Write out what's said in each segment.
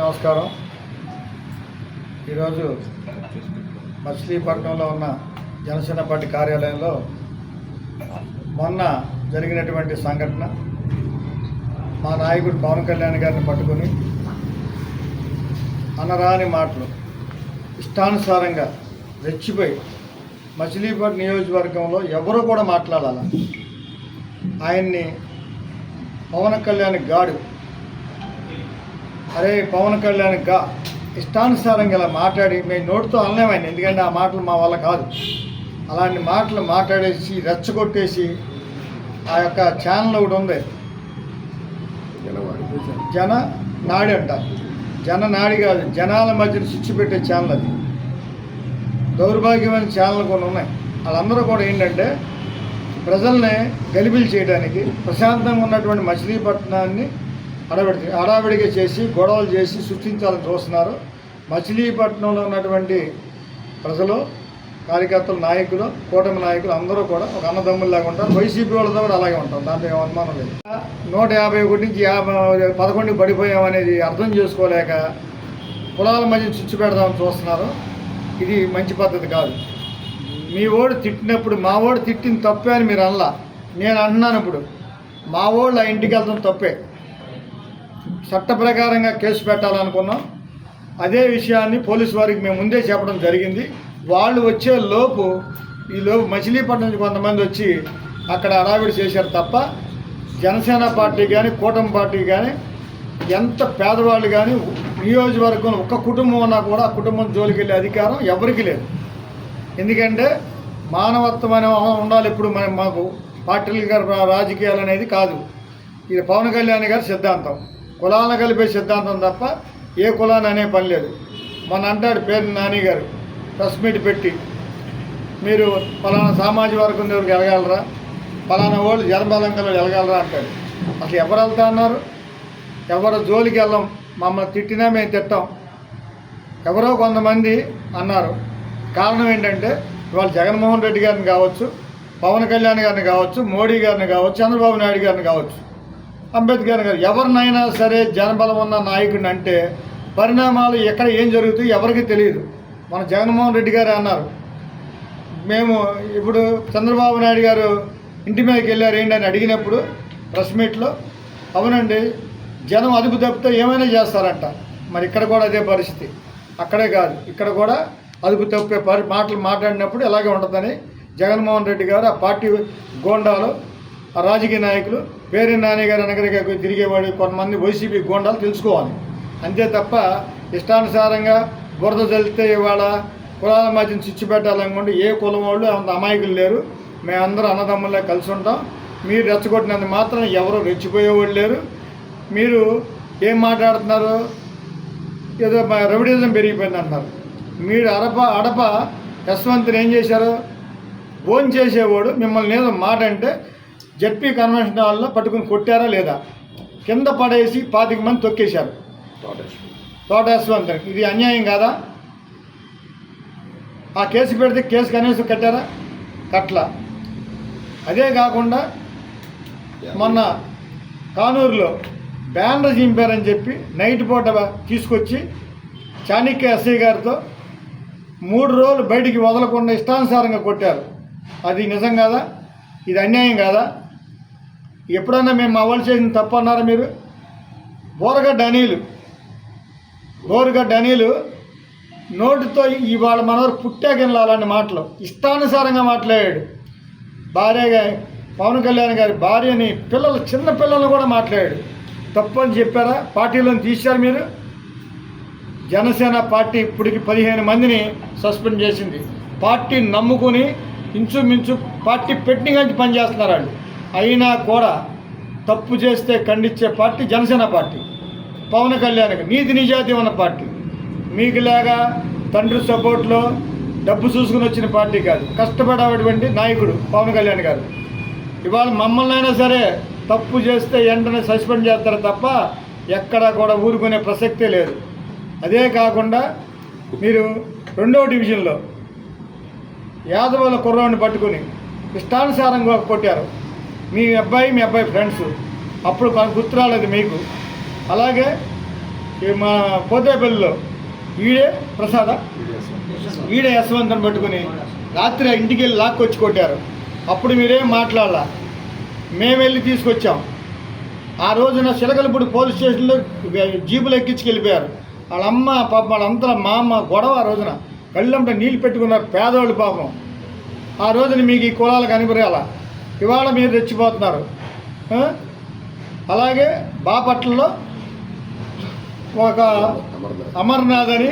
నమస్కారం. ఈరోజు మచిలీపట్నంలో ఉన్న జనసేన పార్టీ కార్యాలయంలో మొన్న జరిగినటువంటి సంఘటన మా నాయకుడు పవన్ కళ్యాణ్ గారిని పట్టుకొని అనరాని మాటలు ఇష్టానుసారంగా రెచ్చిపోయి మచిలీపట్ నియోజకవర్గంలో ఎవరు కూడా మాట్లాడాల? ఆయన్ని పవన్ కళ్యాణ్ గాడు. అరే పవన్ కళ్యాణ్గా ఇష్టానుసారంగా ఇలా మాట్లాడి మేము నోటితో అనలేమండి ఎందుకంటే ఆ మాటలు మా వల్ల కాదు. అలాంటి మాటలు మాట్లాడేసి రెచ్చగొట్టేసి ఆ యొక్క ఛానల్ ఒకటి ఉంది. జన నాడి అంట. జన నాడి కాదు జనాల మధ్యన స్విచ్ పెట్టే ఛానల్ అది. దౌర్భాగ్యమైన ఛానల్ కొన్ని ఉన్నాయి. వాళ్ళందరూ కూడా ఏంటంటే ప్రజల్ని గలిబిలి చేయడానికి ప్రశాంతంగా ఉన్నటువంటి మచిలీపట్నాన్ని హడావిడి హడావిడిగా చేసి గొడవలు చేసి సృష్టించాలని చూస్తున్నారు. మచిలీపట్నంలో ఉన్నటువంటి ప్రజలు కార్యకర్తలు నాయకులు కూటమి నాయకులు అందరూ కూడా ఒక అన్నదమ్ముల్లాగా ఉంటారు. వైసీపీ వాళ్ళతో కూడా అలాగే ఉంటారు. దాంట్లో ఏం అనుమానం లేదు. నూట యాభై ఒకటి నుంచి యాభై పదకొండుకి పడిపోయామనేది అర్థం చేసుకోలేక కులాల మధ్య చిచ్చు పెడదామని చూస్తున్నారు. ఇది మంచి పద్ధతి కాదు. మీ ఓడు తిట్టినప్పుడు మా ఓడు తిట్టిన తప్పే అని మీరు అనలా. నేను అంటున్నాను ఇప్పుడు. మా ఓళ్ళు ఆ ఇంటికి వెళ్తాం తప్పే. చట్ట ప్రకారంగా కేసు పెట్టాలనుకున్నాం. అదే విషయాన్ని పోలీసు వారికి మేము ముందే చెప్పడం జరిగింది. వాళ్ళు వచ్చే లోపు ఈ లోపు మచిలీపట్నం నుంచి కొంతమంది వచ్చి అక్కడ హడావిడి చేశారు తప్ప జనసేన పార్టీ కానీ కూటమి పార్టీ కానీ ఎంత పేదవాళ్ళు కానీ నియోజకవర్గంలో ఒక్క కుటుంబం ఉన్నా కూడా ఆ కుటుంబం జోలికి వెళ్ళే అధికారం ఎవరికి లేదు. ఎందుకంటే మానవత్వం అనే ఉండాలి ఇప్పుడు మన మాకు. పార్టీలు రాజకీయాలు అనేది కాదు. ఇది పవన్ కళ్యాణ్ గారి సిద్ధాంతం. కులాలను కలిపే సిద్ధాంతం తప్ప ఏ కులాన్ని అనే పని లేదు. మన అంటాడు పేరు నాని గారు ప్రెస్ మీట్ పెట్టి మీరు ఫలానా సామాజిక వర్గం దగ్గరికి వెళ్ళగలరా? ఫలానా వాళ్ళు జనబలం వెళ్ళగలరా అంటాడు అసలు ఎవరు వెళ్తా అన్నారు? ఎవరు జోలికి వెళ్ళం? మమ్మల్ని తిట్టినా మేము తిట్టాం. ఎవరో కొంతమంది అన్నారు. కారణం ఏంటంటే ఇవాళ జగన్మోహన్ రెడ్డి గారిని కావచ్చు పవన్ కళ్యాణ్ గారిని కావచ్చు మోడీ గారిని కావచ్చు చంద్రబాబు నాయుడు గారిని కావచ్చు అంబేద్కర్ గారు ఎవరినైనా సరే జనబలం ఉన్న నాయకుడిని అంటే పరిణామాలు ఎక్కడ ఏం జరుగుతాయి ఎవరికి తెలియదు. మన జగన్మోహన్ రెడ్డి గారు అన్నారు. మేము ఇప్పుడు చంద్రబాబు నాయుడు గారు ఇంటి మీదకి వెళ్ళారు ఏంటి అని అడిగినప్పుడు ప్రెస్ మీట్లో అవునండి జనం అదుపు తప్పితే ఏమైనా చేస్తారంట. మరి ఇక్కడ కూడా అదే పరిస్థితి. అక్కడే కాదు ఇక్కడ కూడా అదుపు తప్పే పరి మాటలు మాట్లాడినప్పుడు ఎలాగే ఉంటుందని జగన్మోహన్ రెడ్డి గారు ఆ పార్టీ గోండాలు ఆ రాజకీయ నాయకులు పేరు నాని గారు అనగరిగా తిరిగేవాడు కొంతమంది వైసీపీ గోండాలు తెలుసుకోవాలి. అంతే తప్ప ఇష్టానుసారంగా బురద చల్లితే ఇవాళ కులాల మధ్యన చిచ్చు పెట్టాలనుకుంటే ఏ కులం వాళ్ళు అంత అమాయకులు లేరు. మేమందరూ అన్నదమ్ములే కలిసి ఉంటాం. మీరు రెచ్చగొట్టినంత మాత్రం ఎవరు రెచ్చిపోయేవాళ్ళు లేరు. మీరు ఏం మాట్లాడుతున్నారు? ఏదో రెవడిజం పెరిగిపోయింది అంటున్నారు. మీరు అడప అడప యశ్వంతుని ఏం చేశారు? ఫోన్ చేసేవాడు. మిమ్మల్ని ఏదో మాట అంటే జడ్పీ కన్వెన్షన్ హాల్లో పట్టుకుని కొట్టారా లేదా? కింద పడేసి పాతిక మంది తొక్కేశారు. తోట యశ్వంతునికి ఇది అన్యాయం కాదా? ఆ కేసు పెడితే కేసు కనీసం కట్టారా? కట్ల అదే కాకుండా మొన్న కానూరులో బ్యానర్ చింపారని చెప్పి నైట్ పూట తీసుకొచ్చి చాణక్య ఎస్ఐ గారితో మూడు రోజులు బయటికి వదలకుండా ఇష్టానుసారంగా కొట్టారు. అది నిజం కాదా? ఇది అన్యాయం కాదా? ఎప్పుడన్నా మేము మా వాళ్ళు చేసిన తప్పు అన్నారా మీరు? బోరగడ్డ అనీలు బోరగడ్డ అనిలు నోటితో ఇవాళ మనవరు పుట్టాకెళ్ళాలని మాటలు ఇష్టానుసారంగా మాట్లాడాడు. భార్యగా పవన్ కళ్యాణ్ గారి భార్యని పిల్లలు చిన్న పిల్లలు కూడా మాట్లాడాడు. తప్పు అని చెప్పారా? పార్టీలోని తీశారు మీరు? జనసేన పార్టీ ఇప్పటికి పదిహేను మందిని సస్పెండ్ చేసింది. పార్టీ నమ్ముకుని ఇంచుమించు పార్టీ పెట్టినగా పనిచేస్తున్నారు వాళ్ళు. అయినా కూడా తప్పు చేస్తే ఖండించే పార్టీ జనసేన పార్టీ. పవన్ కళ్యాణ్కి. నీతి నిజాతి ఉన్న పార్టీ. మీకులాగా తండ్రి సపోర్ట్లో డబ్బు చూసుకుని వచ్చిన పార్టీ కాదు. కష్టపడేటువంటి నాయకుడు పవన్ కళ్యాణ్ గారు. ఇవాళ మమ్మల్ని అయినా సరే తప్పు చేస్తే వెంటనే సస్పెండ్ చేస్తారు తప్ప ఎక్కడా కూడా ఊరుకునే ప్రసక్తే లేదు. అదే కాకుండా మీరు రెండవ డివిజన్లో యాదవుల కుర్రాన్ని పట్టుకుని ఇష్టానుసారంగా కొట్టారు. మీ అబ్బాయి మీ అబ్బాయి ఫ్రెండ్స్. అప్పుడు గుర్తురాలేదు గుర్తు రాలేదు మీకు. అలాగే మా పోతేపల్లిలో ఈడే ప్రసాద. ఈడే యశ్వంతని పట్టుకుని రాత్రి ఇంటికి వెళ్ళి లాక్కొచ్చి కొట్టారు. అప్పుడు మీరేం మాట్లాడాల. మేము వెళ్ళి తీసుకొచ్చాం. ఆ రోజున చిలకలపూడి పోలీస్ స్టేషన్లో జీపులు ఎక్కించుకెళ్ళిపోయారు. వాళ్ళ అమ్మ పాప వాళ్ళంతా మా అమ్మ గొడవ ఆ రోజున. కళ్ళంట నీళ్ళు పెట్టుకున్నారు పేదవాళ్ళు పాపం. ఆ రోజున మీకు ఈ కులాలు కనిపరాల ఇవాళ మీరు రెచ్చిపోతున్నారు. అలాగే బాపట్లలో ఒక అమర్నాథ్ అని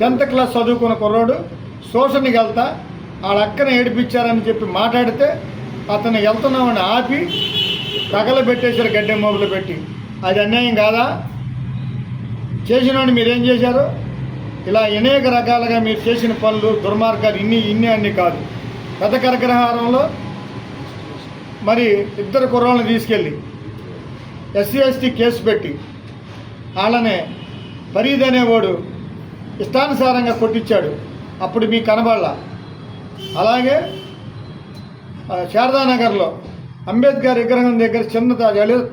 టెన్త్ క్లాస్ చదువుకున్న కుర్రోడు శోషణకి వెళ్తా వాళ్ళ అక్కని ఏడిపించారని చెప్పి మాట్లాడితే అతను వెళ్తున్నామని ఆపి తగలబెట్టేశారు గడ్డి మోగులు పెట్టి. అది అన్యాయం కాదా? చేసినోడిని మీరేం చేశారు? ఇలా అనేక రకాలుగా మీరు చేసిన పనులు దుర్మార్గాలు ఇన్ని ఇన్ని అన్ని కాదు. గత కరగ్రహారంలో మరి ఇద్దరు కుర్రాళ్ళని తీసుకెళ్ళి ఎస్సీ ఎస్టీ కేసు పెట్టి వాళ్ళనే ఫరీద్ అనేవాడు ఇష్టానుసారంగా కొట్టించాడు. అప్పుడు మీకు కనబడాల. అలాగే శారదానగర్లో అంబేద్కర్ విగ్రహం దగ్గర చిన్న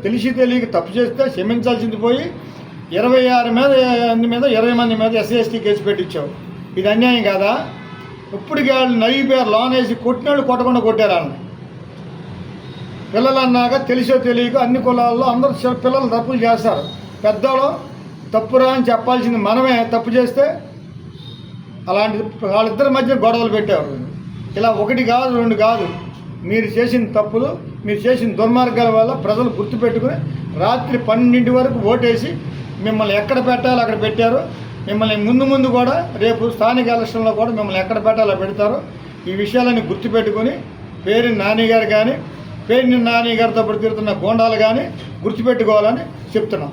తెలిసి తెలియక తప్పు చేస్తే క్షమించాల్సింది పోయి ఇరవై ఆరు మీద మీద ఇరవై మంది మీద ఎస్సీఎస్టీ కేసు పెట్టించావు. ఇది అన్యాయం కాదా? ఇప్పటికి వాళ్ళు నలిగిపోయారు లోన్ వేసి కొట్టినాళ్ళు కొట్టకుండా కొట్టారు వాళ్ళని పిల్లలు అన్నాక తెలిసో తెలియక అన్ని కులాల్లో అందరూ పిల్లలు తప్పులు చేస్తారు. పెద్దవాళ్ళు తప్పురా అని చెప్పాల్సింది మనమే. తప్పు చేస్తే అలాంటి వాళ్ళిద్దరి మధ్య గొడవలు పెట్టారు ఇలా ఒకటి కాదు రెండు కాదు. మీరు చేసిన తప్పులు మీరు చేసిన దుర్మార్గాల వల్ల ప్రజలు గుర్తుపెట్టుకుని రాత్రి పన్నెండింటి వరకు ఓటేసి మిమ్మల్ని ఎక్కడ పెట్టాలో అక్కడ పెట్టారు. మిమ్మల్ని ముందు ముందు కూడా రేపు స్థానిక ఎలక్షన్లో కూడా మిమ్మల్ని ఎక్కడ పెట్టాలో పెడతారు. ఈ విషయాలన్నీ గుర్తుపెట్టుకుని పేరు నానిగారు కానీ పేరు నాని గారితో తిరుగుతున్న గోండాలు కానీ గుర్తుపెట్టుకోవాలని చెప్తున్నాం.